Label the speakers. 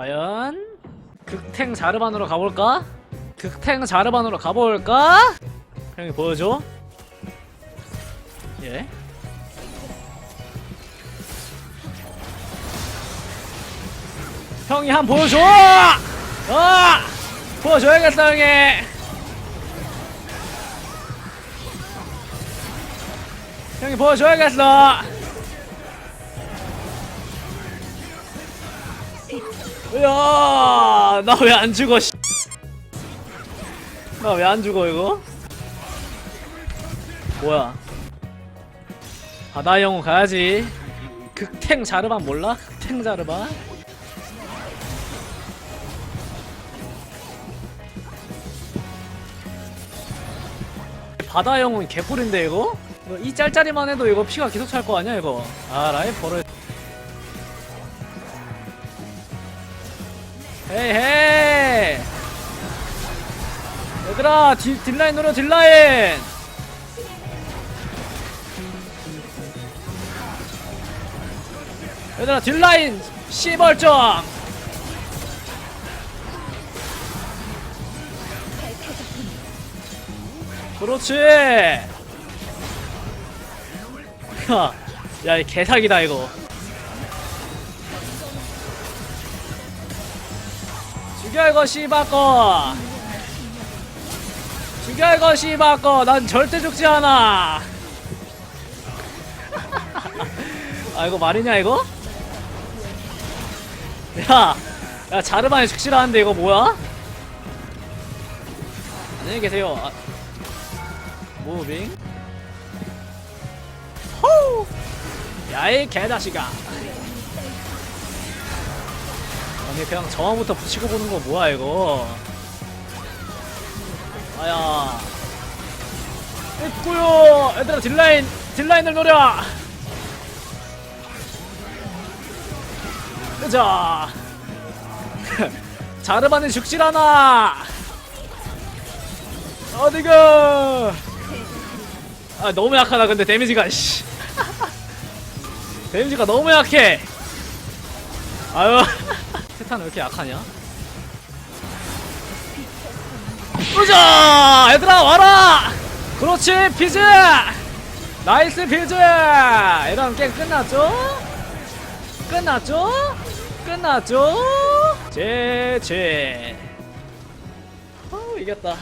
Speaker 1: 과연 극탱 자르반으로 가볼까? 극탱 자르반으로 가볼까? 형이 보여줘. 예. 형이 한번 보여줘! 아! 보여줘야겠어 형이. 형이 보여줘야겠어. 야, 나 왜 안 죽어? 나 왜 안 죽어 이거? 뭐야? 바다 영웅 가야지. 극탱 자르반 몰라? 극탱 자르반? 바다 영웅 개꿀인데 이거? 이 짤짤이만 해도 이거 피가 계속 찰 거 아니야 이거? 아 라이프 버 헤이 헤이. 얘들아 딜, 딜라인 눌러 딜라인. 얘들아 딜라인 씨벌점 그렇지. 야이 개사기다 이거 죽여 이거 씨바꺼 죽여 이거 씨바꺼 난 절대 죽지 않아 아 이거 말이냐 이거? 야, 야 자르반이 죽시라는데 이거 뭐야? 안녕히 계세요. 아, 무빙. 호우. 야이 개자식아. 아니 그냥 저항부터 붙이고 보는 거 뭐야 이거? 아야. 있고요. 얘들아 딜라인 딜라인을 노려. 자 자르반이 죽질 않아 어디가 아 너무 약하다 근데 데미지가 씨 데미지가 너무 약해 아유 세탄 왜 이렇게 약하냐? 으자! 얘들아 와라! 그렇지 피즈! 나이스 피즈! 이런 게임 끝났죠? 끝났죠? 끝났죠? 제제. 어 이겼다